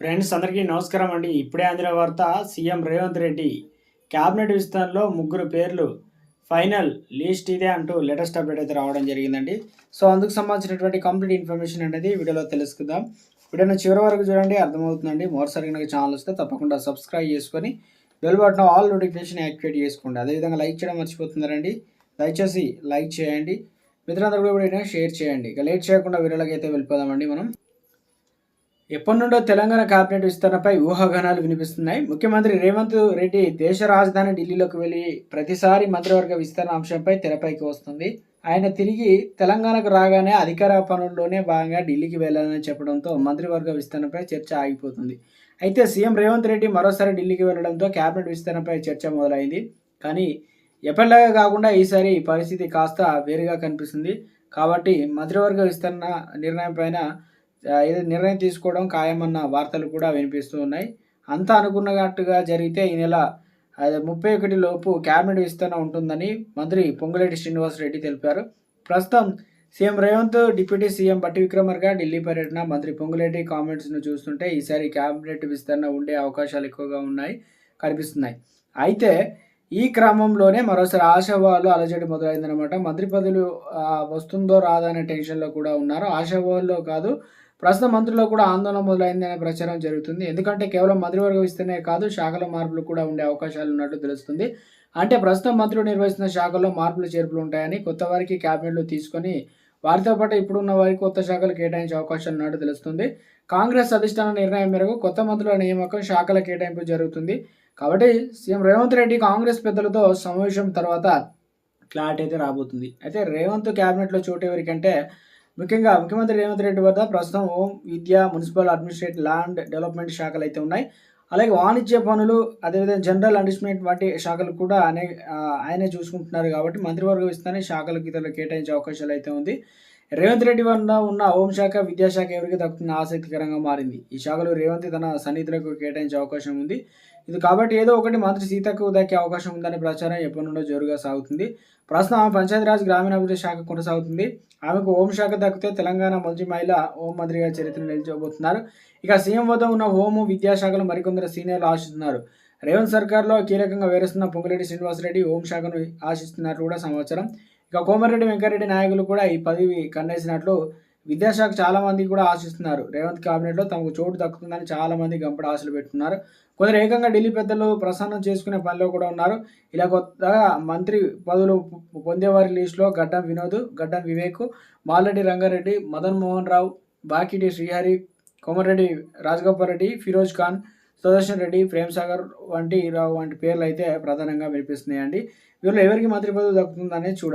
Friends అందరికీ నమస్కారం అండి. ఇప్పుడే అందిన వార్త సీఎం రేవంత్ రెడ్డి క్యాబినెట్ విస్తరణలో ముగ్గురు పేర్లు ఫైనల్ లిస్ట్ ఇదే అంటూ లేటెస్ట్ అప్డేట్ అయితే రావడం జరిగిందండి. సో అందుకు సంబంధించినటువంటి కంప్లీట్ ఇన్ఫర్మేషన్ అనేది వీడియోలో తెలుసుకుందాం. వీడియోని చివరి వరకు చూడండి అర్థమవుతుందండి. మరోసారి కనుక ఛానల్ వస్తే తప్పకుండా సబ్స్క్రైబ్ చేసుకొని bell button all notification activate చేసుకోండి. అదేవిధంగా లైక్ చేయడం మర్చిపోతున్నారండి. దయచేసి లైక్ చేయండి. మిత్రులందరూ కూడా షేర్ చేయండి. ఇక లేట్ చేయకుండా వీడియోలోకి అయితే వెళ్ళిపోదామండి మనం. ఎప్పటి నుండో తెలంగాణ కేబినెట్ విస్తరణపై ఊహాగానాలు వినిపిస్తున్నాయి. ముఖ్యమంత్రి రేవంత్ రెడ్డి దేశ రాజధాని ఢిల్లీలోకి వెళ్ళి ప్రతిసారి మంత్రివర్గ విస్తరణ అంశంపై తెరపైకి వస్తుంది. ఆయన తిరిగి తెలంగాణకు రాగానే అధికార పనుల్లోనే భాగంగా ఢిల్లీకి వెళ్ళాలని చెప్పడంతో మంత్రివర్గ విస్తరణపై చర్చ ఆగిపోతుంది. అయితే సీఎం రేవంత్ రెడ్డి మరోసారి ఢిల్లీకి వెళ్ళడంతో కేబినెట్ విస్తరణపై చర్చ మొదలైంది. కానీ ఎప్పటిలాగా కాకుండా ఈసారి పరిస్థితి కాస్త వేరుగా కనిపిస్తుంది. కాబట్టి మంత్రివర్గ విస్తరణ నిర్ణయం పైన ఏదో నిర్ణయం తీసుకోవడం ఖాయమన్న వార్తలు కూడా వినిపిస్తూ ఉన్నాయి. అంతా అనుకున్నట్టుగా జరిగితే ఈ నెల ముప్పై ఒకటి లోపు క్యాబినెట్ విస్తరణ ఉంటుందని మంత్రి పొంగులేటి శ్రీనివాసరెడ్డి తెలిపారు. ప్రస్తుతం సీఎం రేవంత్ డిప్యూటీ సీఎం బట్టి విక్రమర్గా ఢిల్లీ పర్యటన మంత్రి పొంగులేటి కామెంట్స్ను చూస్తుంటే ఈసారి క్యాబినెట్ విస్తరణ ఉండే అవకాశాలు ఎక్కువగా ఉన్నాయి కనిపిస్తున్నాయి. అయితే ఈ క్రమంలోనే మరోసారి ఆశావాళ్ళు అలజడి మొదలైందనమాట మంత్రి పదవులు వస్తుందో రాదనే అనే టెన్షన్లో కూడా ఉన్నారు. ఆశావాళ్ళు కాదు ప్రస్తుత మంత్రుల్లో కూడా ఆందోళన మొదలైందనే ప్రచారం జరుగుతుంది. ఎందుకంటే కేవలం మంత్రివర్గ విస్తరణే కాదు శాఖల మార్పులు కూడా ఉండే అవకాశాలు ఉన్నట్టు తెలుస్తుంది. అంటే ప్రస్తుతం మంత్రులు నిర్వహిస్తున్న శాఖల్లో మార్పులు చేర్పులు ఉంటాయని కొత్త వారికి క్యాబినెట్లో తీసుకొని వారితో పాటు ఇప్పుడున్న వారికి కొత్త శాఖలు కేటాయించే అవకాశాలు ఉన్నట్టు తెలుస్తుంది. కాంగ్రెస్ అధిష్టాన నిర్ణయం మేరకు కొత్త మంత్రుల నియామకం శాఖల కేటాయింపు జరుగుతుంది. కాబట్టి సీఎం రేవంత్ రెడ్డి కాంగ్రెస్ పెద్దలతో సమావేశం తర్వాత క్లారిటీ అయితే రాబోతుంది. అయితే రేవంత్ క్యాబినెట్లో చోటు ఎవరికంటే ముఖ్యంగా ముఖ్యమంత్రి రేవంత్ రెడ్డి వద్ద ప్రస్తుతం హోమ్ విద్య మున్సిపల్ అడ్మినిస్ట్రేటివ్ ల్యాండ్ డెవలప్మెంట్ శాఖలు అయితే ఉన్నాయి. అలాగే వాణిజ్య పనులు అదేవిధంగా జనరల్ అడ్మినిస్ట్రేట్ వంటి శాఖలు కూడా అనే ఆయనే చూసుకుంటున్నారు కాబట్టి మంత్రివర్గ విస్తరణ శాఖలకు ఇతరులు కేటాయించే అవకాశాలు అయితే ఉంది. రేవంత్ రెడ్డి వల్ల ఉన్న హోంశాఖ విద్యాశాఖ ఎవరికి దక్కుతున్న ఆసక్తికరంగా మారింది. ఈ శాఖలో రేవంత్ తన సన్నిధులకు కేటాయించే అవకాశం ఉంది. ఇది కాబట్టి ఏదో ఒకటి మంత్రి సీతకు దక్కే అవకాశం ఉందనే ప్రచారం ఎప్పటి నుండో జోరుగా సాగుతుంది. ప్రస్తుతం ఆమె పంచాయతీరాజ్ గ్రామీణాభివృద్ధి శాఖ కొనసాగుతుంది. ఆమెకు హోంశాఖ దక్కితే తెలంగాణ మొదటి మహిళ హోం మంత్రిగా చరిత్ర నిలిచోబోతున్నారు ఇక సీఎం వద్ద ఉన్న హోము విద్యాశాఖలు మరికొందరు సీనియర్లు ఆశిస్తున్నారు. రేవంత్ సర్కార్లో కీలకంగా వేరుస్తున్న పొంగులేటి శ్రీనివాసరెడ్డి హోంశాఖను ఆశిస్తున్నట్లు కూడా సమాచారం. ఇక కోమరెడ్డి వెంకరెడ్డి నాయకులు కూడా ఈ పదవి కన్నేసినట్లు విద్యాశాఖ చాలా మంది కూడా ఆశిస్తున్నారు. రేవంత్ క్యాబినెట్లో తమకు చోటు దక్కుతుందని చాలా మంది గంపడ ఆశలు పెట్టుకున్నారు. కొందరు ఏకంగా ఢిల్లీ పెద్దలు ప్రసన్నం చేసుకునే పనిలో కూడా ఉన్నారు. ఇలా కొత్తగా మంత్రి పదవులు పొందేవారి లిస్టులో గడ్డం వినోద్ గడ్డం వివేక్ మాలరెడ్డి రంగారెడ్డి మదన్ మోహన్ రావు బాకిటి శ్రీహరి కోమరెడ్డి రాజగోపాల్ రెడ్డి ఫిరోజ్ ఖాన్ సుదర్శన్ రెడ్డి ప్రేమ్ సాగర్ వంటి రావు వంటి పేర్లు అయితే ప్రధానంగా వినిపిస్తున్నాయండి. వీళ్ళు ఎవరికి మంత్రి పదవి దక్కుతుందనే చూడాలి